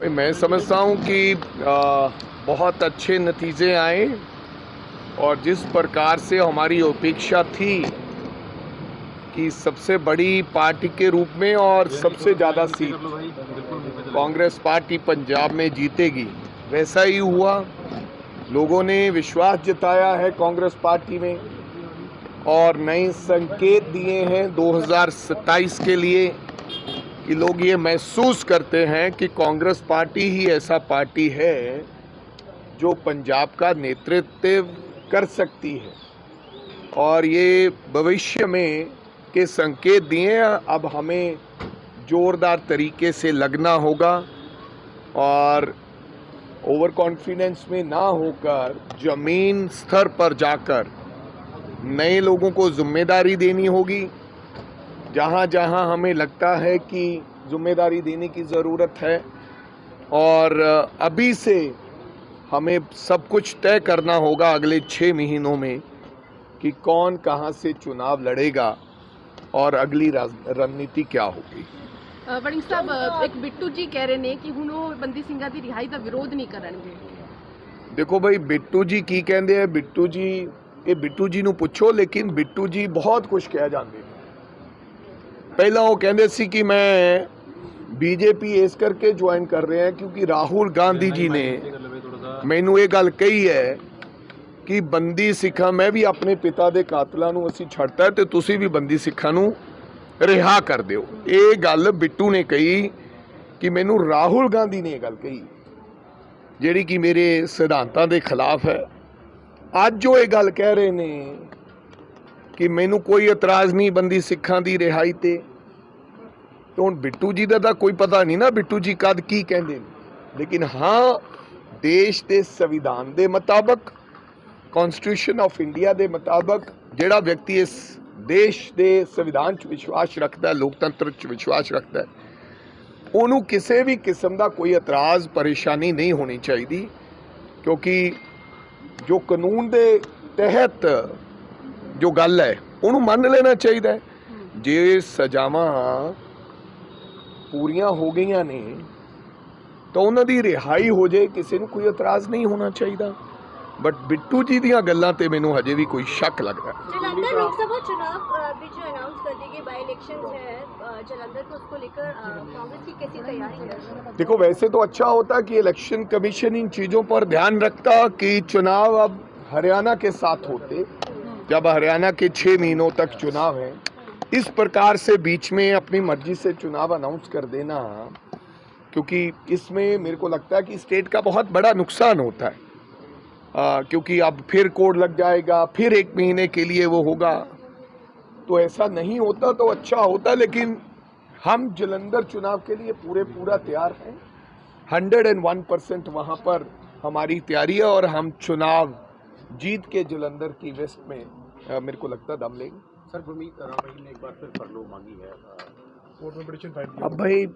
मैं समझता हूँ कि आ, बहुत अच्छे नतीजे आए और जिस प्रकार से हमारी अपेक्षा थी कि सबसे बड़ी पार्टी के रूप में और सबसे ज़्यादा सीट कांग्रेस पार्टी पंजाब में जीतेगी। वैसा ही हुआ। लोगों ने विश्वास जताया है कांग्रेस पार्टी में और नए संकेत दिए हैं 2027 के लिए। कि लोग ये महसूस करते हैं कि कांग्रेस पार्टी ही ऐसा पार्टी है जो पंजाब का नेतृत्व कर सकती है। और ये भविष्य में के संकेत दिए, अब हमें जोरदार तरीके से लगना होगा और ओवर कॉन्फिडेंस में ना होकर ज़मीन स्तर पर जाकर नए लोगों को ज़िम्मेदारी देनी होगी। जहाँ जहाँ हमें लगता है कि जिम्मेदारी देने की ज़रूरत है और अभी से हमें सब कुछ तय करना होगा अगले छः महीनों में कि कौन कहाँ से चुनाव लड़ेगा और अगली राज- रणनीति क्या होगी ਅ, ਵੜਿੰਗ ਸਾਹਿਬ ਅ, ਇੱਕ ਬਿੱਟੂ ਜੀ ਕਹਿ ਰਹੇ ਨੇ ਕਿ ਹੁਣ ਉਹ ਬੰਦੀ ਸਿੰਘਾਂ ਦੀ ਰਿਹਾਈ ਦਾ ਵਿਰੋਧ ਨਹੀਂ ਕਰਨਗੇ ਦੇਖੋ ਭਾਈ ਬਿੱਟੂ ਜੀ ਕੀ ਕਹਿੰਦੇ ਆ ਬਿੱਟੂ ਜੀ ਇਹ ਬਿੱਟੂ ਜੀ ਨੂੰ ਪੁੱਛੋ ਲੇਕਿਨ ਬਿੱਟੂ ਜੀ ਬਹੁਤ ਕੁਝ ਕਹਿ ਜਾਂਦੇ ਨੇ ਪਹਿਲਾਂ ਉਹ ਕਹਿੰਦੇ ਸੀ ਕਿ ਮੈਂ ਬੀਜੇਪੀ ਇਸ ਕਰਕੇ ਜੁਆਇਨ ਕਰ ਰਿਹਾ ਕਿਉਂਕਿ ਰਾਹੁਲ ਗਾਂਧੀ ਜੀ ਨੇ ਮੈਨੂੰ ਇਹ ਗੱਲ ਕਹੀ ਹੈ ਕਿ ਬੰਦੀ ਸਿੱਖਾਂ, ਮੈਂ ਵੀ ਆਪਣੇ ਪਿਤਾ ਦੇ ਕਾਤਲਾਂ ਨੂੰ ਅਸੀਂ ਛੱਡਤਾ ਤੇ ਤੁਸੀਂ ਵੀ ਬੰਦੀ ਸਿੱਖਾਂ ਨੂੰ ਰਿਹਾ ਕਰ ਦਿਓ। ਇਹ ਗੱਲ ਬਿੱਟੂ ਨੇ ਕਹੀ ਕਿ ਮੈਨੂੰ ਰਾਹੁਲ ਗਾਂਧੀ ਨੇ ਇਹ ਗੱਲ ਕਹੀ, ਜਿਹੜੀ ਕਿ ਮੇਰੇ ਸਿਧਾਂਤਾਂ ਦੇ ਖਿਲਾਫ ਹੈ। ਅੱਜ ਉਹ ਇਹ ਗੱਲ ਕਹਿ ਰਹੇ ਨੇ ਕਿ ਮੈਨੂੰ ਕੋਈ ਇਤਰਾਜ਼ ਨਹੀਂ ਬੰਦੀ ਸਿੱਖਾਂ ਦੀ ਰਿਹਾਈ ਤੇ। ਤੇ ਹੁਣ ਬਿੱਟੂ ਜੀ ਦਾ ਤਾਂ ਕੋਈ ਪਤਾ ਨਹੀਂ ਨਾ ਬਿੱਟੂ ਜੀ ਕਦ ਕੀ ਕਹਿੰਦੇ ਨੇ। ਲੇਕਿਨ ਹਾਂ, ਦੇਸ਼ ਦੇ ਸੰਵਿਧਾਨ ਦੇ ਮੁਤਾਬਕ ਕਨਸਟੀਟਿਊਸ਼ਨ ਆਫ ਇੰਡੀਆ ਦੇ ਮੁਤਾਬਕ ਜਿਹੜਾ ਵਿਅਕਤੀ ਇਸ ਦੇਸ਼ ਦੇ ਸੰਵਿਧਾਨ 'ਚ ਵਿਸ਼ਵਾਸ ਰੱਖਦਾ ਹੈ ਲੋਕਤੰਤਰ 'ਚ ਵਿਸ਼ਵਾਸ ਰੱਖਦਾ ਹੈ ਉਹਨੂੰ ਕਿਸੇ ਵੀ ਕਿਸਮ ਦਾ ਕੋਈ ਇਤਰਾਜ਼, ਪਰੇਸ਼ਾਨੀ ਨਹੀਂ ਹੋਣੀ ਚਾਹੀਦੀ। ਕਿਉਂਕਿ ਜੋ ਕਾਨੂੰਨ ਦੇ ਤਹਿਤ ਜੋ ਗੱਲ ਹੈ ਉਹਨੂੰ ਮੰਨ ਲੈਣਾ ਚਾਹੀਦਾ ਹੈ ਜੇ ਸਜ਼ਾਵਾਂ ਪੂਰੀਆਂ ਹੋ ਗਈਆਂ ਨੇ ਤਾਂ ਉਹਨਾਂ ਦੀ ਰਿਹਾਈ ਹੋ ਜਾਏ ਕਿਸੇ ਨੂੰ ਕੋਈ ਇਤਰਾਜ਼ ਨਹੀਂ ਹੋਣਾ ਚਾਹੀਦਾ ਬਟ ਬਿੱਟੂ ਜੀ ਦੀਆਂ ਗੱਲਾਂ ਤੇ ਮੈਨੂੰ ਹਜੇ ਵੀ ਕੋਈ ਸ਼ੱਕ ਲੱਗਦਾ ਹੈ जलंधर लोकसभा चुनाव अ, भी जो अनाउंस कर दी गई बाई इलेक्शन है अ, जलंधर तो उसको लेकर अ, कांग्रेस की कैसी तैयारी है देखो वैसे तो अच्छा होता कि इलेक्शन कमीशन इन चीज़ों पर ध्यान रखता कि चुनाव अब हरियाणा के साथ होते जब हरियाणा के छः महीनों तक चुनाव हैं इस प्रकार से बीच में अपनी मर्ज़ी से चुनाव अनाउंस कर देना क्योंकि इसमें मेरे को लगता है कि स्टेट का बहुत बड़ा नुकसान होता है। आ, क्योंकि अब फिर कोड लग जाएगा फिर एक महीने के लिए वो होगा। तो ऐसा नहीं होता तो अच्छा होता लेकिन हम जलंधर चुनाव के लिए पूरे पूरा तैयार हैं। हंड्रेड एंड वन परसेंट वहाँ पर हमारी तैयारी है और हम चुनाव जीत के जलंधर की वेस्ट में अ, मेरे को लगता दम लेंगे। सर गुरमीत रावत ने एक बार फिर फरलो मांगी है कोर्ट में पिटिशन फ़ाइल अब भाई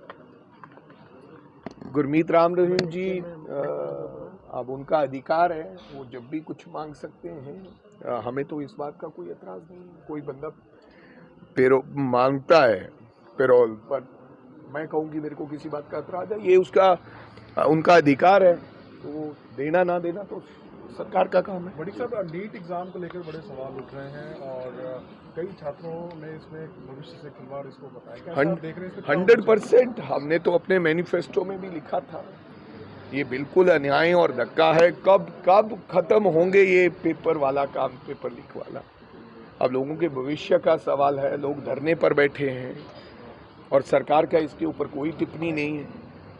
गुरमीत राम रहीम जी अब उनका अधिकार है वो जब भी कुछ मांग सकते हैं अ, हमें तो इस बात का कोई एतराज़ नहीं कोई बंदा पेरो माँगता है पेरोल पर मैं कहूँ कि मेरे को किसी बात का एतराज़ है ये उसका उनका अधिकार है तो वो देना ना देना तो सरकार का काम है। बड़ी साहब नीट एग्ज़ाम को लेकर बड़े सवाल उठ रहे हैं और कई छात्रों ने इसमें भविष्य से खिलवाड़ इसको बताया? हंड्रेड परसेंट हमने तो अपने मैनिफेस्टो में भी लिखा था। ये बिल्कुल अन्याय और धक्का है। कब कब खत्म होंगे ये पेपर वाला काम पेपर लीक वाला? अब लोगों के भविष्य का सवाल है। लोग धरने पर बैठे हैं और सरकार का इसके ऊपर कोई टिप्पणी नहीं है।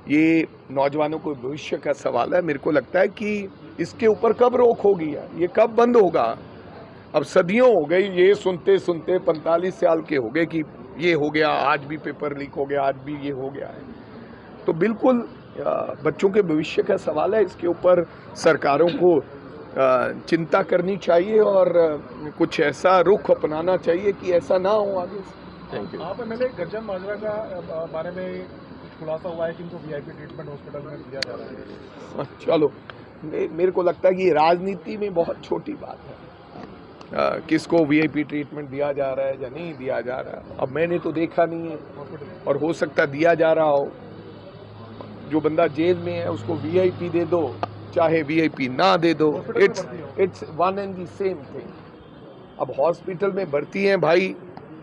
ये नौजवानों को भविष्य का सवाल है। मेरे को लगता है कि इसके ऊपर कब रोक होगी यार? ये कब बंद होगा? अब सदियों हो गई ये सुनते सुनते पैंतालीस साल के हो गए कि ये हो गया आज भी पेपर लीक हो गया आज भी ये हो गया है। तो बिल्कुल बच्चों के भविष्य का सवाल है। इसके ऊपर सरकारों को चिंता करनी चाहिए और कुछ ऐसा रुख अपनाना चाहिए कि ऐसा ना हो आगे थैंक यू आप एमएलए गज्जम माजरा का बारे में खुलासा हुआ है कि इनको वीआईपी ट्रीटमेंट हॉस्पिटल में दिया जा रहा है? चलो। मे, मेरे को लगता है कि राजनीति में बहुत छोटी बात है। अ, किसको वीआईपी ट्रीटमेंट दिया जा रहा है या नहीं दिया जा रहा है? अब मैंने तो देखा नहीं है। और हो सकता दिया जा रहा हो। जो बंदा जेल में है उसको वीआईपी दे दो चाहे वीआईपी ना दे दो। It's it's one and the same thing अब हॉस्पिटल में भर्ती हैं भाई।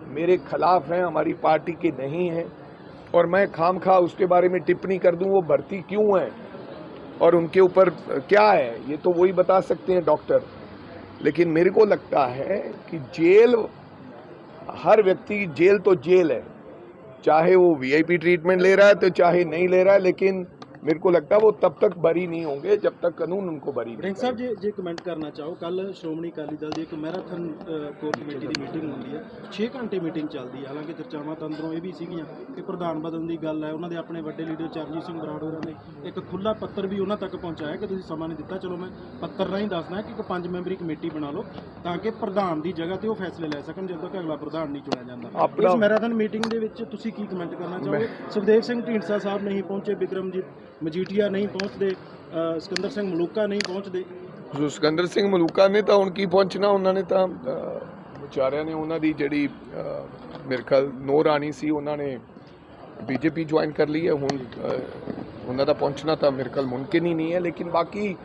मेरे खिलाफ हैं हमारी पार्टी के नहीं हैं। और मैं खाम खा उसके बारे में टिप्पणी कर दूँ, वो भर्ती क्यों है? और उनके ऊपर क्या है? ये तो वही बता सकते हैं, डॉक्टर। लेकिन मेरे को लगता है कि जेल, हर व्यक्ति जेल तो जेल है। चाहे वो वीआईपी ट्रीटमेंट ले रहा है तो चाहे नहीं ले रहा है, लेकिन मेरे को लगता है वो तब तक बरी नहीं होंगे जब तक कानून उनको बरी नहीं ਬ੍ਰਿੰਕ ਸਾਹਿਬ ਜੇ ਜੇ ਕਮੈਂਟ ਕਰਨਾ ਚਾਹੋ ਕੱਲ ਸ਼੍ਰੋਮਣੀ ਅਕਾਲੀ ਦਲ ਦੀ ਇੱਕ ਮੈਰਾਥਨ ਕੋਰ ਕਮੇਟੀ ਦੀ ਮੀਟਿੰਗ ਹੁੰਦੀ ਹੈ 6 ਘੰਟੇ ਮੀਟਿੰਗ ਚੱਲਦੀ ਹੈ ਹਾਲਾਂਕਿ ਚਰਚਾਵਾਂ ਤਾਂ ਅੰਦਰੋਂ ਇਹ ਵੀ ਸੀਗੀਆਂ ਕਿ ਪ੍ਰਧਾਨ ਬਦਲਣ ਦੀ ਗੱਲ ਹੈ ਉਹਨਾਂ ਦੇ ਆਪਣੇ ਵੱਡੇ ਲੀਡਰ ਚਰਨਜੀਤ ਸਿੰਘ ਬਰਾੜ ਹੋਰਾਂ ਨੇ ਇੱਕ ਖੁੱਲਾ ਪੱਤਰ ਵੀ ਉਹਨਾਂ ਤੱਕ ਪਹੁੰਚਾਇਆ ਕਿ ਤੁਸੀਂ ਸਮਾਂ ਨਹੀਂ ਦਿੱਤਾ ਚਲੋ ਮੈਂ ਪੱਤਰ ਰਾਹੀਂ ਦੱਸਦਾ ਕਿ ਇੱਕ ਪੰਜ ਮੈਂਬਰੀ ਕਮੇਟੀ ਬਣਾ ਲਓ ਤਾਂ ਕਿ ਪ੍ਰਧਾਨ ਦੀ ਜਗ੍ਹਾ ਤੇ ਉਹ ਫੈਸਲੇ ਲੈ ਸਕਣ ਜਦੋਂ ਤੱਕ ਅਗਲਾ ਪ੍ਰਧਾਨ ਨਹੀਂ ਚੁਣਿਆ ਜਾਂਦਾ ਆਪਣਾ- ਇਸ ਮੈਰਾਥਨ ਮੀਟਿੰਗ ਦੇ ਵਿੱਚ ਤੁਸੀਂ ਕੀ ਕਮੈਂਟ ਕਰਨਾ ਚਾਹੋਗੇ ਸੁਖਦੇਵ ਸਿੰਘ ਢੀਂਡਸਾ ਸਾਹਿਬ ਨਹੀਂ ਪਹੁੰਚੇ ਬਿਕਰਮਜੀਤ ਮਜੀਠੀਆ ਨਹੀਂ ਪਹੁੰਚਦੇ ਸਿਕੰਦਰ ਸਿੰਘ ਮਲੂਕਾ ਨਹੀਂ ਪਹੁੰਚਦੇ। ਜੋ ਸਿਕੰਦਰ ਸਿੰਘ ਮਲੂਕਾ ਨੇ ਤਾਂ ਹੁਣ ਕੀ ਪਹੁੰਚਣਾ, ਉਹਨਾਂ ਨੇ ਤਾਂ ਵਿਚਾਰਿਆਂ ਨੇ ਉਹਨਾਂ ਦੀ ਜਿਹੜੀ ਮੇਰੇ ਖਿਆਲ ਨੋ ਰਾਣੀ ਸੀ, ਉਹਨਾਂ ਨੇ ਬੀਜੇਪੀ ਜੁਆਇਨ ਕਰ ਲਈ ਹੈ। ਹੁਣ ਉਹਨਾਂ ਦਾ ਪਹੁੰਚਣਾ ਤਾਂ ਮੇਰੇ ਖਿਆਲ ਮੁਮਕਿਨ ਹੀ ਨਹੀਂ ਹੈ, ਲੇਕਿਨ ਬਾਕੀ